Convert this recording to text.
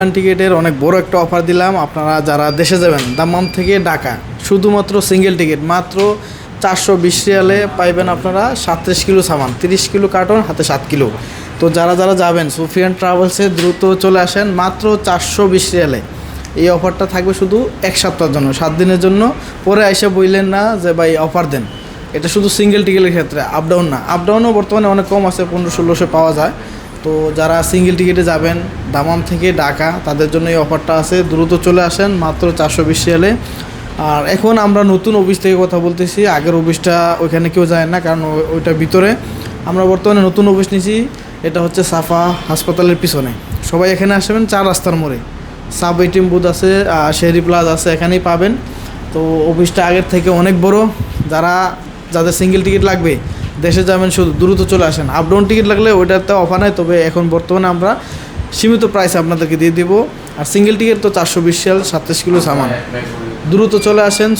টিকিটের অনেক বড় একটা অফার দিলাম। আপনারা যারা দেশে যাবেন, দাম্মাম থেকে ঢাকা, শুধুমাত্র সিঙ্গেল টিকিট মাত্র চারশো বিশ রিয়ালে পাইবেন আপনারা সাতত্রিশ কিলো সামান, তিরিশ কিলো কার্টন, হাতে সাত কিলো। তো যারা যারা যাবেন, সুফিয়ান ট্রাভেলসে দ্রুত চলে আসেন, মাত্র চারশো বিশ রিয়ালে। এই অফারটা থাকবে শুধু এক সপ্তাহের জন্য, সাত দিনের জন্য। পরে এসে বললেন না যে, ভাই অফার দেন। এটা শুধু সিঙ্গেল টিকিটের ক্ষেত্রে আপ ডাউন না। আপ ডাউনও বর্তমানে অনেক কম আছে, পনেরো ষোলোশো পাওয়া যায়। তো যারা সিঙ্গেল টিকিটে যাবেন, দামাম থেকে ঢাকা, তাদের জন্য এই অফারটা আছে। দ্রুত চলে আসেন, মাত্র চারশো বিশ রিয়ালে। আর এখন আমরা নতুন অফিস থেকে কথা বলতেছি। আগের অফিসটা ওইখানে কেউ যায় না, কারণ ওই- ওইটার ভিতরে। আমরা বর্তমানে নতুন অফিস নিয়েছি এটা হচ্ছে সাফা হাসপাতালের পিছনে। সবাই এখানে আসবেন, চার রাস্তার মোড়ে। সাব এটিএম বুথ আছে শেরি প্লাজ আছে, এখানেই পাবেন। তো অফিসটা আগের থেকে অনেক বড়। যারা যাদের সিঙ্গেল টিকিট লাগবে, দেশে যাবেন শুধু, দ্রুত চলে আসেন। আপডাউন টিকিট লাগলে ওইটাতে অফার নাই, তবে এখন বর্তমানে আমরা সীমিত প্রাইস আপনাদেরকে দিয়ে দিব। আর সিঙ্গেল টিকিট তো চারশো বিশ সাল সাতাশ কিলো সামান। দ্রুত চলে আসেন